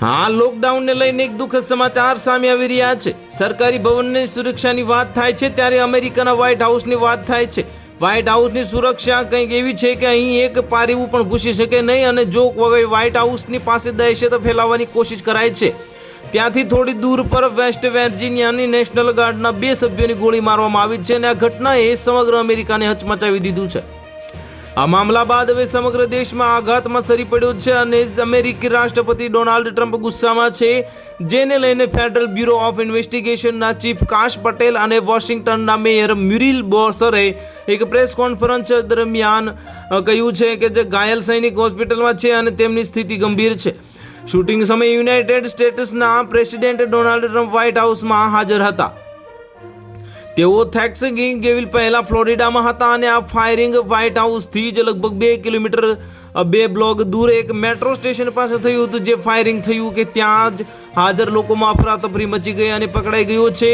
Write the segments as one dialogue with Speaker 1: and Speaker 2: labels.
Speaker 1: હા લોકડાઉનને લઈને એક દુઃખદ સમાચાર સામે આવી રહ્યા છે. સરકારી ભવનની સુરક્ષાની વાત થાય છે ત્યારે અમેરિકાના વ્હાઇટ હાઉસની વાત થાય છે. વ્હાઇટ હાઉસની સુરક્ષા કંઈક એવી છે કે અહીં એક પારેવું પણ ઘૂસી શકે નહીં અને જો વ્હાઇટ હાઉસની પાસે દહેશત ફેલાવવાની કોશિશ કરાય છે, ત્યાંથી થોડી દૂર પર વેસ્ટ વર્જિનિયાની નેશનલ ગાર્ડના બે સભ્યોની ગોળી મારવામાં આવી છે અને આ ઘટનાએ સમગ્ર અમેરિકાને હચમચાવી દીધું છે. આ મામલા બાદ હવે સમગ્ર દેશમાં આઘાતમાં સરી પડ્યો છે અને અમેરિકી રાષ્ટ્રપતિ ડોનાલ્ડ ટ્રમ્પ ગુસ્સામાં છે, જેને લઈને ફેડરલ બ્યુરો ઓફ ઇન્વેસ્ટિગેશનના ચીફ કાશ પટેલ અને વોશિંગ્ટનના મેયર મ્યુરિલ બોસરે એક પ્રેસ કોન્ફરન્સ દરમિયાન કહ્યું છે કે જે ઘાયલ સૈનિક હોસ્પિટલમાં છે અને તેમની સ્થિતિ ગંભીર છે. શૂટિંગ સમયે યુનાઇટેડ સ્ટેટ્સના પ્રેસિડેન્ટ ડોનાલ્ડ ટ્રમ્પ વ્હાઇટ હાઉસમાં હાજર હતા. તેઓ થેક્સગિંગ ગેવિલ પહેલા ફ્લોરિડામાં હતા અને આ ફાયરિંગ વ્હાઇટ હાઉસથી જ લગભગ બે કિલોમીટર બે બ્લોક દૂર એક મેટ્રો સ્ટેશન પાસે થયું હતું, જે ફાયરિંગ થયું કે ત્યાં જ હાજર લોકોમાં અફરાતફરી મચી ગઈ અને પકડાઈ ગયો છે.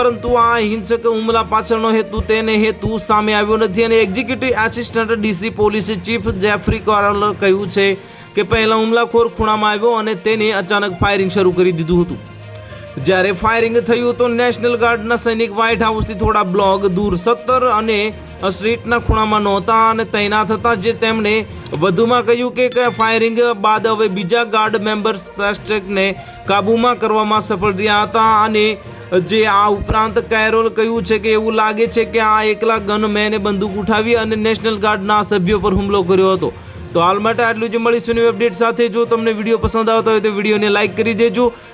Speaker 1: પરંતુ આ હિંસક હુમલા પાછળનો હેતુ તેને હેતુ સામે આવ્યો નથી અને executive assistant DC police chief Jeffery Carroll કહ્યું છે કે પહેલા હુમલાખોર ખૂણામાં આવ્યો અને તેને અચાનક ફાયરિંગ શરૂ કરી દીધું હતું. જ્યારે ફાયરિંગ થયું તો નેશનલ ગાર્ડના સૈનિક વ્હાઇટ હાઉસથી થોડા બ્લોક દૂર સત્તર અને સ્ટ્રીટના ખૂણામાં નહોતા અને તૈનાત હતા, જે તેમણે વધુમાં કહ્યું કે ફાયરિંગ બાદ હવે બીજા ગાર્ડ મેમ્બર્સ પ્લાસ્ટિકને કાબૂમાં કરવામાં સફળ રહ્યા હતા અને જે આ ઉપરાંત કેરોલ કહ્યું છે કે એવું લાગે છે કે આ એકલા ગનમેને બંદૂક ઉઠાવી અને નેશનલ ગાર્ડના સભ્યો પર હુમલો કર્યો હતો. તો હાલ માટે આટલું જ મળીશું ન્યૂ અપડેટ સાથે. જો તમને વીડિયો પસંદ આવતો હોય તો વિડીયોને લાઇક કરી દેજો.